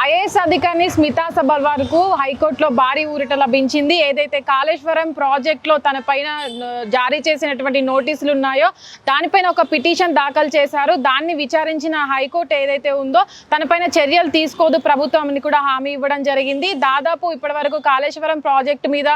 IAS అధికారిని స్మితా సబర్వాల్కు హైకోర్టులో భారీ ఊరట లభించింది. ఏదైతే కాళేశ్వరం ప్రాజెక్టులో తన పైన జారీ చేసినటువంటి నోటీసులు ఉన్నాయో దానిపైన ఒక పిటిషన్ దాఖలు చేశారు. దాన్ని విచారించిన హైకోర్టు ఏదైతే ఉందో తనపైన చర్యలు తీసుకోదు ప్రభుత్వం అని కూడా హామీ ఇవ్వడం జరిగింది. దాదాపు ఇప్పటి వరకు కాళేశ్వరం ప్రాజెక్టు మీద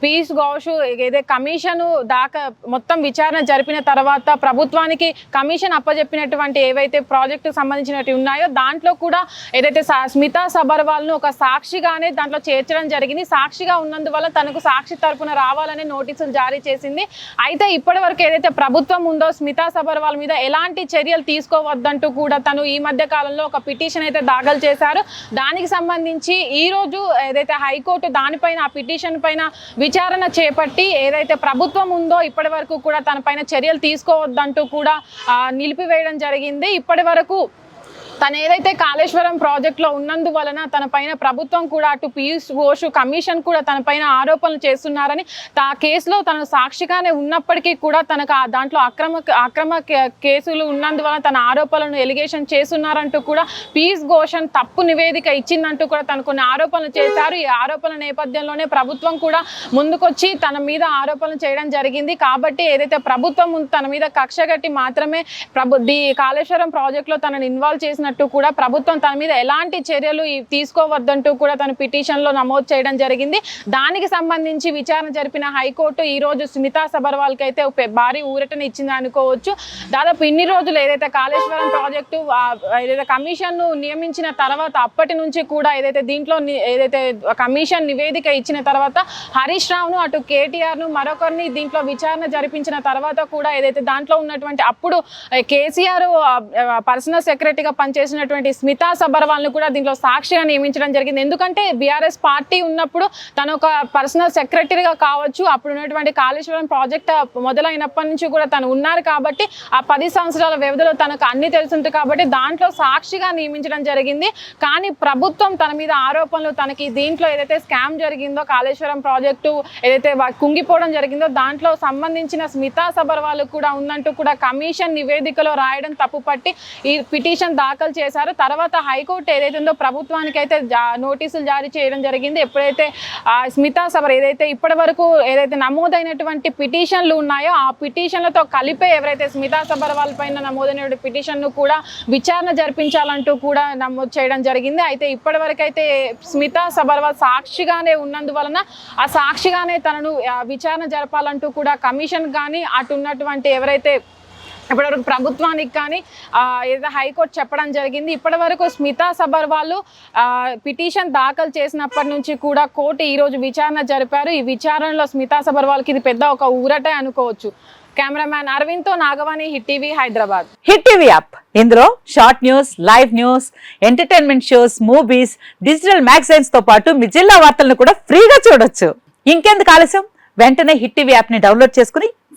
పీస్ కె- ఏదైతే కమిషన్ దాకా మొత్తం విచారణ జరిపిన తర్వాత ప్రభుత్వానికి కమిషన్ అప్పజెప్పినటువంటి ఏవైతే ప్రాజెక్టు సంబంధించినవి ఉన్నాయో దాంట్లో కూడా ఏదైతే స్మితా సబర్వాల్ను ఒక సాక్షిగానే దాంట్లో చేర్చడం జరిగింది. సాక్షిగా ఉన్నందువల్ల తనకు సాక్షి తరపున రావాలనే నోటీసులు జారీ చేసింది. అయితే ఇప్పటి వరకు ఏదైతే ప్రభుత్వం ఉందో స్మితా సబర్వాల్ మీద ఎలాంటి చర్యలు తీసుకోవద్దంటూ కూడా తను ఈ మధ్య కాలంలో ఒక పిటిషన్ అయితే దాఖలు చేశారు. దానికి సంబంధించి ఈరోజు ఏదైతే హైకోర్టు దానిపైన ఆ పిటిషన్ పైన విచారణ చేపట్టి ఏదైతే ప్రభుత్వం ఉందో ఇప్పటి వరకు కూడా తనపైన చర్యలు తీసుకోవద్దంటూ కూడా నిలిపివేయడం జరిగింది. ఇప్పటి వరకు తను ఏదైతే కాళేశ్వరం ప్రాజెక్ట్లో ఉన్నందువలన తన పైన ప్రభుత్వం కూడా అటు పీయూష్ ఘోష్ కమిషన్ కూడా తన పైన ఆరోపణలు చేస్తున్నారని ఆ కేసులో తను సాక్షిగానే ఉన్నప్పటికీ కూడా తనకు ఆ దాంట్లో అక్రమ అక్రమ కేసులు ఉన్నందువలన తన ఆరోపణలను ఎలిగేషన్ చేస్తున్నారంటూ కూడా పీయూష్ ఘోషన్ తప్పు నివేదిక ఇచ్చిందంటూ కూడా తను కొన్ని ఆరోపణలు చేశారు. ఈ ఆరోపణల నేపథ్యంలోనే ప్రభుత్వం కూడా ముందుకొచ్చి తన మీద ఆరోపణలు చేయడం జరిగింది. కాబట్టి ఏదైతే ప్రభుత్వం తన మీద కక్ష కట్టి మాత్రమే ప్రభు కాళేశ్వరం ప్రాజెక్టులో తనని ఇన్వాల్వ్ చేసినట్టు కూడా ప్రభుత్వం తన మీద ఎలాంటి చర్యలు తీసుకోవద్దంటూ కూడా తన పిటిషన్లో నమోదు చేయడం జరిగింది. దానికి సంబంధించి విచారణ జరిపిన హైకోర్టు ఈ రోజు సునీతా సబర్వాల్కి అయితే భారీ ఊరటని ఇచ్చింది అనుకోవచ్చు. దాదాపు ఇన్ని రోజులు ఏదైతే కాళేశ్వరం ప్రాజెక్టు ఏదైతే కమిషన్ను నియమించిన తర్వాత అప్పటి నుంచి కూడా ఏదైతే దీంట్లో ఏదైతే కమిషన్ నివేదిక ఇచ్చిన తర్వాత హరీష్ రావును అటు కేటీఆర్ను మరొకరిని దీంట్లో విచారణ జరిపించిన తర్వాత కూడా ఏదైతే దాంట్లో ఉన్నటువంటి అప్పుడు కేసీఆర్ పర్సనల్ సెక్రటరీగా చేసినటువంటి స్మితా సబర్వాల్ను కూడా దీంట్లో సాక్షిగా నియమించడం జరిగింది. ఎందుకంటే బీఆర్ఎస్ పార్టీ ఉన్నప్పుడు తను ఒక పర్సనల్ సెక్రటరీగా కావచ్చు అప్పుడు ఉన్నటువంటి కాళేశ్వరం ప్రాజెక్ట్ మొదలైనప్పటి నుంచి కూడా తను ఉన్నారు కాబట్టి ఆ పది సంవత్సరాల వ్యవధిలో తనకు అన్ని తెలుసుంటుంది కాబట్టి దాంట్లో సాక్షిగా నియమించడం జరిగింది. కానీ ప్రభుత్వం తన మీద ఆరోపణలు తనకి దీంట్లో ఏదైతే స్కామ్ జరిగిందో కాళేశ్వరం ప్రాజెక్టు ఏదైతే కుంగిపోవడం జరిగిందో దాంట్లో సంబంధించిన స్మితా సబర్వాల్ కూడా ఉందంటూ కూడా కమిషన్ నివేదికలో రాయడం తప్పుపట్టి ఈ పిటిషన్ దాఖలు చేశారు. తర్వాత హైకోర్టు ఏదైతే ఉందో ప్రభుత్వానికి అయితే జా- నోటీసులు జారీ చేయడం జరిగింది. ఎప్పుడైతే ఆ స్మితా సబర్ ఏదైతే ఇప్పటి వరకు ఏదైతే నమోదైనటువంటి పిటిషన్లు ఉన్నాయో ఆ పిటిషన్లతో కలిపే ఎవరైతే స్మితా సబర్వాల్ పైన నమోదైన పిటిషన్ను కూడా విచారణ జరిపించాలంటూ కూడా నమోదు చేయడం జరిగింది. అయితే ఇప్పటి స్మితా సబర్వాల్ సాక్షిగానే ఉన్నందువలన ఆ సాక్షిగానే తనను విచారణ జరపాలంటూ కూడా కమిషన్ కానీ అటు ఉన్నటువంటి ఎవరైతే ఇప్పటివరకు ప్రభుత్వానికి కానీ ఆ, ఏదో హైకోర్టు చెప్పడం జరిగింది. ఇప్పటివరకు స్మితా సబర్వాల్ పిటిషన్ దాఖలు చేసినప్పటి నుంచి కూడా కోర్టు ఈరోజు విచారణ జరిపారు. ఈ విచారణలో స్మితా సబర్వాల్కి ఇది పెద్ద ఒక ఊరటే అనుకోవచ్చు. Cameraman అరవింద్తో Nagavani hit TV Hyderabad. Hit TV app. ఇందులో short news live news entertainment shows movies digital మ్యాగజైన్స్తో పాటు మీ జిల్లా వార్తలను కూడా ఫ్రీగా చూడొచ్చు. ఇంకెందుకు ఆలస్యం? వెంటనే హిట్ టీవీ యాప్ని డౌన్లోడ్ చేసుకుని